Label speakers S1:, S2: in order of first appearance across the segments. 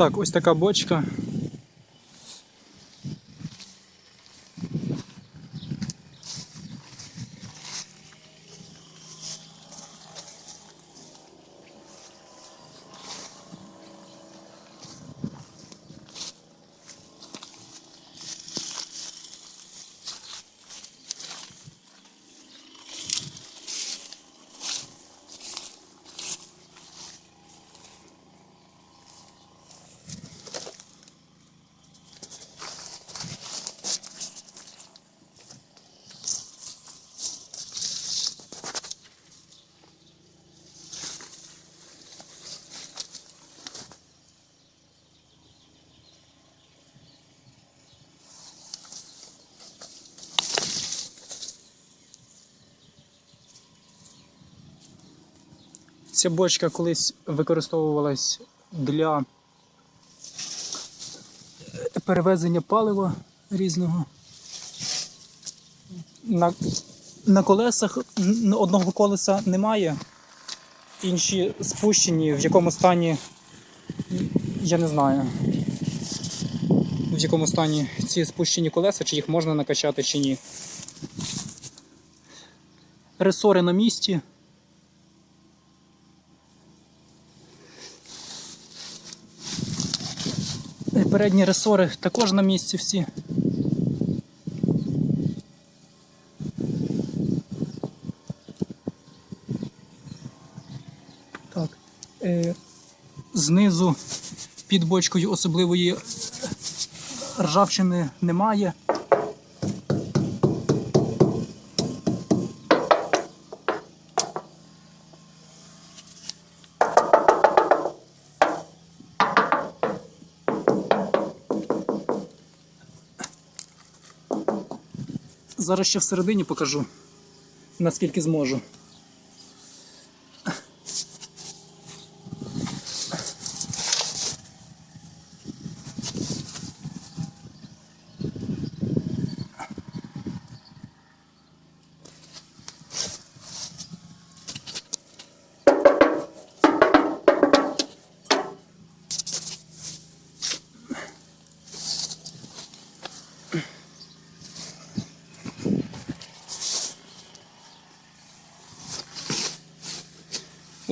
S1: Так, ось така бочка. Ця бочка колись використовувалась для перевезення палива різного. На, на колесах одного колеса немає. Інші спущені, в якому стані я не знаю. В якому стані ці спущені колеса, чи їх можна накачати, чи ні. Ресори на місці. Передні ресори також на місці всі. Так. Е, знизу під бочкою особливої ржавчини немає. Зараз ще всередині покажу, наскільки зможу.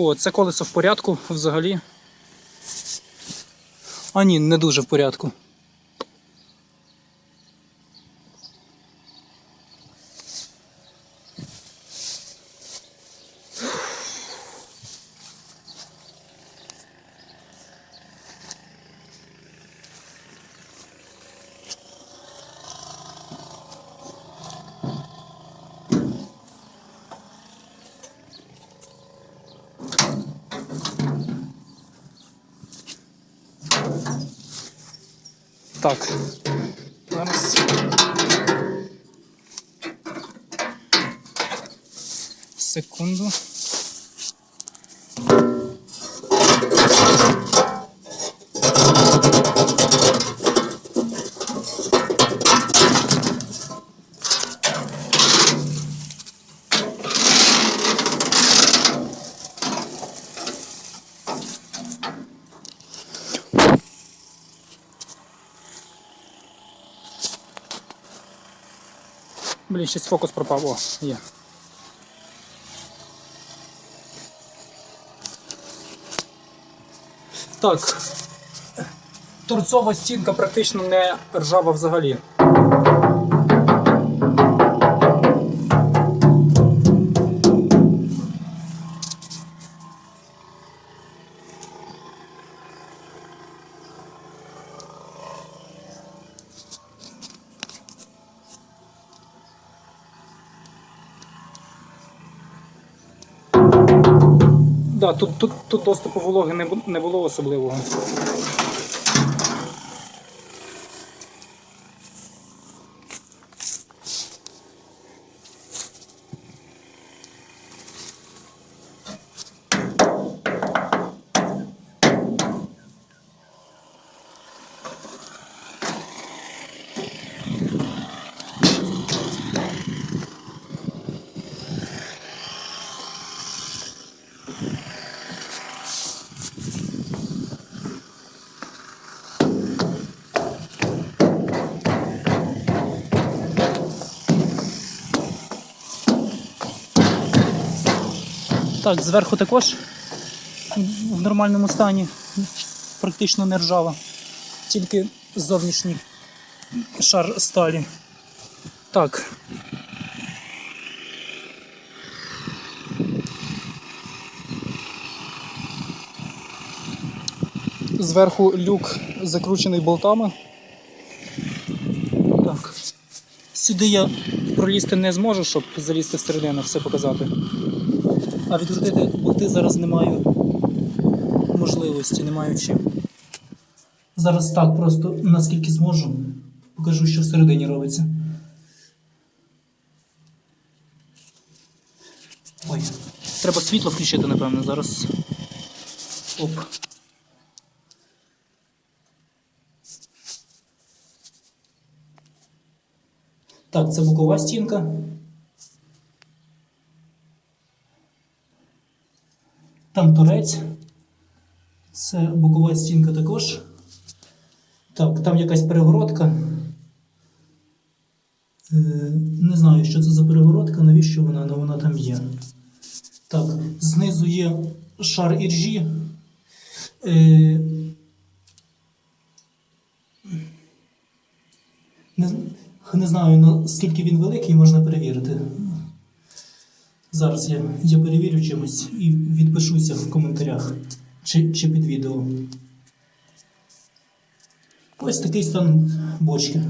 S1: О, це колесо в порядку взагалі. А ні, не дуже в порядку. Так. Зараз. Секунду. Блін, щось фокус пропав. О, є. Так. Торцова стінка практично не ржава взагалі. Да, тут, тут, тут доступу вологи не, бу- не було особливого. Так, зверху також в нормальному стані, практично не ржава, тільки зовнішній шар сталі. Так. Зверху люк закручений болтами. Так. Сюди я пролізти не зможу, щоб залізти всередину, все показати. А відкрутити болти зараз не маю можливості, не маю чим. Зараз так просто наскільки зможу, покажу, що всередині робиться. Ой, треба світло включити, напевно, зараз. Оп. Так, це бокова стінка. Там торець. Це бокова стінка також. Так, там якась перегородка. Е, не знаю, що це за перегородка, навіщо вона, але вона там є. Так, знизу є шар іржі. Е, не знаю, наскільки він великий, можна перевірити. Зараз я, я перевірю чимось і відпишуся в коментарях чи, чи під відео. Ось такий стан бочки.